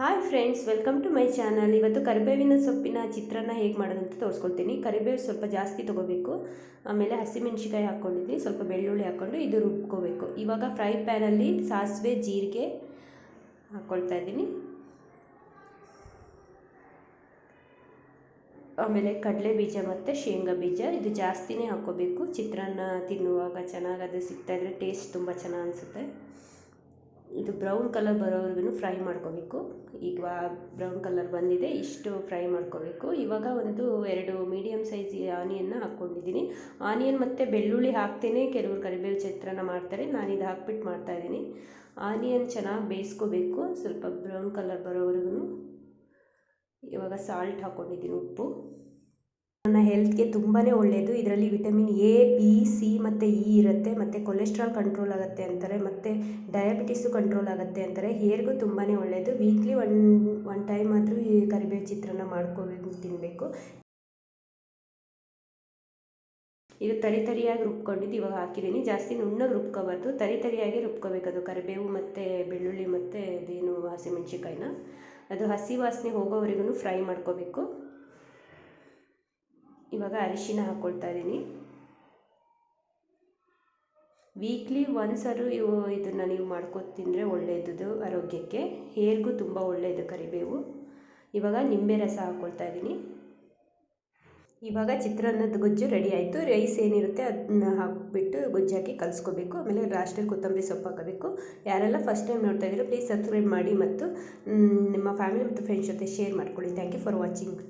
Hi friends, welcome to my channel. ಇವತ್ತು ಕರಿಬೇವಿನ ಸೊಪ್ಪಿನ ಚಿತ್ರಾನ್ನ ಹೇಗೆ ಮಾಡೋದು ಅಂತ ತೋರಿಸ್ಕೊಳ್ತೀನಿ. ಕರಿಬೇವು ಸ್ವಲ್ಪ ಜಾಸ್ತಿ ತೊಗೋಬೇಕು. ಆಮೇಲೆ ಹಸಿಮೆಣ್ಸಿಕಾಯಿ ಹಾಕ್ಕೊಂಡಿದ್ದೀನಿ. ಸ್ವಲ್ಪ ಬೆಳ್ಳುಳ್ಳಿ ಹಾಕ್ಕೊಂಡು ಇದು ರುಬ್ಕೋಬೇಕು. ಇವಾಗ ಫ್ರೈ ಪ್ಯಾನಲ್ಲಿ ಸಾಸಿವೆ, ಜೀರಿಗೆ ಹಾಕ್ಕೊಳ್ತಾ ಇದ್ದೀನಿ. ಆಮೇಲೆ ಕಡಲೆ ಬೀಜ ಮತ್ತು ಶೇಂಗಾ ಬೀಜ. ಇದು ಜಾಸ್ತಿನೇ ಹಾಕ್ಕೋಬೇಕು. ಚಿತ್ರಾನ್ನ ತಿನ್ನುವಾಗ ಚೆನ್ನಾಗಿ ಅದು ಸಿಗ್ತಾಯಿದ್ರೆ ಟೇಸ್ಟ್ ತುಂಬ ಚೆನ್ನಾಗಿ ಅನಿಸುತ್ತೆ. ಇದು ಬ್ರೌನ್ ಕಲರ್ ಬರೋವರೆಗೂ ಫ್ರೈ ಮಾಡ್ಕೋಬೇಕು. ಈಗ ಬ್ರೌನ್ ಕಲರ್ ಬಂದಿದೆ, ಇಷ್ಟು ಫ್ರೈ ಮಾಡ್ಕೋಬೇಕು. ಇವಾಗ ಒಂದು ಎರಡು ಮೀಡಿಯಮ್ ಸೈಜ್ ಆನಿಯನ್ನ ಹಾಕ್ಕೊಂಡಿದ್ದೀನಿ. ಆನಿಯನ್ ಮತ್ತು ಬೆಳ್ಳುಳ್ಳಿ ಹಾಕ್ತೇನೆ, ಕೆಲವರು ಕರಿಬೇವು ಚಿತ್ರಾನ್ನ ಮಾಡ್ತಾರೆ ನಾನು ಇದು ಹಾಕ್ಬಿಟ್ಟು ಮಾಡ್ತಾಯಿದ್ದೀನಿ ಆನಿಯನ್ ಚೆನ್ನಾಗಿ ಬೇಯಿಸ್ಕೋಬೇಕು, ಸ್ವಲ್ಪ ಬ್ರೌನ್ ಕಲರ್ ಬರೋವರೆಗೂ ಇವಾಗ ಸಾಲ್ಟ್ ಹಾಕ್ಕೊಂಡಿದ್ದೀನಿ ಉಪ್ಪು. ನನ್ನ ಹೆಲ್ತ್ಗೆ ತುಂಬಾ ಒಳ್ಳೆಯದು ಇದರಲ್ಲಿ ವಿಟಮಿನ್ ಎ ಬಿ ಸಿ ಮತ್ತು ಇ ಇರುತ್ತೆ. ಮತ್ತು ಕೊಲೆಸ್ಟ್ರಾಲ್ ಕಂಟ್ರೋಲ್ ಆಗುತ್ತೆ ಅಂತಾರೆ. ಮತ್ತು ಡಯಾಬಿಟಿಸು ಕಂಟ್ರೋಲ್ ಆಗುತ್ತೆ ಅಂತಾರೆ. ಹೇರ್ಗೂ ತುಂಬಾ ಒಳ್ಳೆಯದು ವೀಕ್ಲಿ ಒನ್ ಒನ್ ಟೈಮ್ ಆದರೂ ಈ ಕರಿಬೇವು ಚಿತ್ರಾನ್ನ ಮಾಡ್ಕೋಬೇಕು ತಿನ್ನಬೇಕು ಇದು ತರಿ ತರಿಯಾಗಿ ರುಬ್ಕೊಂಡಿದ್ದು ಇವಾಗ ಹಾಕಿದ್ದೀನಿ. ಜಾಸ್ತಿ ನುಣ್ಣಗೆ ರುಬ್ಕೋಬಾರ್ದು. ತರಿ ತರಿಯಾಗಿ ರುಬ್ಕೋಬೇಕು ಅದು. ಕರಿಬೇವು ಮತ್ತು ಬೆಳ್ಳುಳ್ಳಿ ಮತ್ತು ಅದೇನು ಹಸಿಮೆಣ್ಸಿಕಾಯಿನ ಅದು ಹಸಿ ವಾಸನೆ ಹೋಗೋವರೆಗೂ ಫ್ರೈ ಮಾಡ್ಕೋಬೇಕು. ಇವಾಗ ಅರಿಶಿನ ಹಾಕ್ಕೊಳ್ತಾ ಇದ್ದೀನಿ. ವೀಕ್ಲಿ ಒನ್ಸರು ಇವು ಇದನ್ನು ನೀವು ಮಾಡ್ಕೊಂಡು ತಿಂದರೆ ಒಳ್ಳೆಯದು ಆರೋಗ್ಯಕ್ಕೆ. ಹೇರ್ಗೂ ತುಂಬ ಒಳ್ಳೆಯದು ಕರಿಬೇವು. ಇವಾಗ ನಿಂಬೆ ರಸ ಹಾಕ್ಕೊಳ್ತಾ ಇದ್ದೀನಿ. ಇವಾಗ ಚಿತ್ರಾನ್ನದ ಗೊಜ್ಜು ರೆಡಿ ಆಯಿತು. ರೈಸ್ ಏನಿರುತ್ತೆ ಅದನ್ನ ಹಾಕಿಬಿಟ್ಟು ಗೊಜ್ಜು ಹಾಕಿ ಕಲಿಸ್ಕೋಬೇಕು. ಆಮೇಲೆ ಲಾಸ್ಟಲ್ಲಿ ಕೊತ್ತಂಬರಿ ಸೊಪ್ಪು ಹಾಕಬೇಕು. ಯಾರೆಲ್ಲ ಫಸ್ಟ್ ಟೈಮ್ ನೋಡ್ತಾ ಇದ್ದೀರೋ ಪ್ಲೀಸ್ ಸಬ್ಸ್ಕ್ರೈಬ್ ಮಾಡಿ ಮತ್ತು ನಿಮ್ಮ ಫ್ಯಾಮಿಲಿ ಮತ್ತು ಫ್ರೆಂಡ್ಸ್ ಜೊತೆ ಶೇರ್ ಮಾಡ್ಕೊಳ್ಳಿ. Thank you for watching